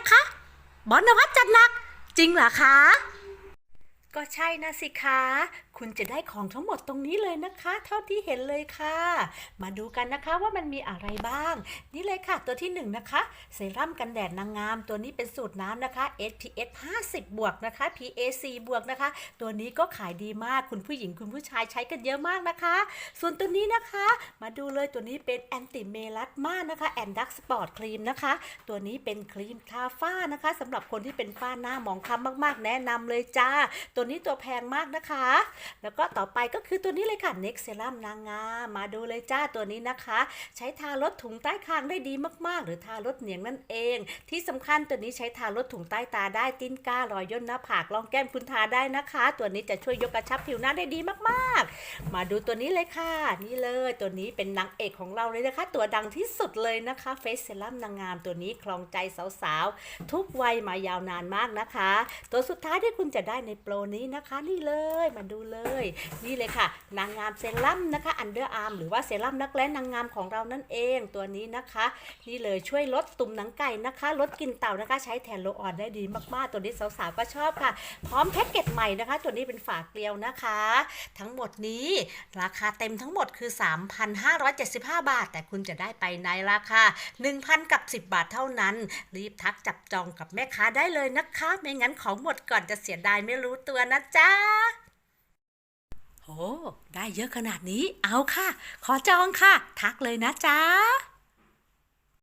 นะคะ บอนวัตจัดหนัก จริงเหรอคะ ก็ใช่นะสิคะ คุณจะได้ของทั้งหมดตรงนี้เลยนะคะ เท่าที่เห็นเลยค่ะ มาดูกันนะคะว่ามันมีอะไรบ้าง นี่เลยค่ะ ตัวที่หนึ่งนะคะเซรั่มกันแดดนางงาม ตัวนี้เป็นสูตรน้ำนะคะ SPF 50 บวกนะคะ PA 4บวกนะคะ ตัวนี้ก็ขายดีมากคุณผู้หญิงคุณผู้ชายใช้กันเยอะมากนะคะ ส่วนตัวนี้นะคะ มาดูเลยตัวนี้เป็นแอนติเมลัสมานะคะแอนดักสปอร์ตครีมนะคะ ตัวนี้เป็นครีมทาฝ้านะคะสำหรับคนที่เป็นฝ้าหน้าหมองคล้ำมากๆ แนะนำเลยจ้าตัวนี้ตัวแพงมากนะคะ แล้วก็ต่อไปก็คือตัวนี้เลยค่ะ Next Serum นางงามมาดูเลยจ้าตัวนี้นะคะ ใช้ทาลดถุงใต้คางได้ดีมากๆ หรือทาลดเหนียงนั่นเอง ที่สำคัญตัวนี้ใช้ทาลดถุงใต้ตาได้ติ้นก้ารอยย่นหน้าผากรองแก้มคุณทาได้นะคะ ตัวนี้จะช่วยยกกระชับผิวหน้าได้ดีมากๆ มาดูตัวนี้เลยค่ะ นี่เลยตัวนี้เป็นนางเอกของเราเลยนะคะ ตัวดังที่สุดเลยนะคะเฟสเซรั่มนางงามตัวนี้คลองใจสาวๆทุกวัยมายาวนานมากนะคะ ตัวสุดท้ายที่คุณจะได้ในโปรนี้นะคะนี่เลยมาดูเลย นี่เลยค่ะ นางงามเซรั่มนะคะอันเดอร์อาร์มหรือว่าเซรั่มนักแร้นางงามของเรานั่นเองตัวนี้นะคะ นี่เลยช่วยลดตุ่มหนังไก่นะคะ ลดกลิ่นเต่านะคะ ใช้แทนโลออนได้ดีมากๆ ตัวนี้สาวๆก็ชอบค่ะ พร้อมแพ็กเกจใหม่นะคะ ตัวนี้เป็นฝาเกลียวนะคะ ทั้งหมดนี้ราคาเต็มทั้งหมดคือ 3,575 บาท แต่คุณจะได้ไปในราคา 1,000 กับ 10 บาทเท่านั้น รีบทักจับจองกับแม่ค้าได้เลยนะคะ ไม่งั้นของหมดก่อนจะเสียดายไม่รู้ตัวนะจ๊ะโอ้ได้เยอะขนาดนี้ เอาค่ะ ขอจองค่ะ ทักเลยนะจ๊ะ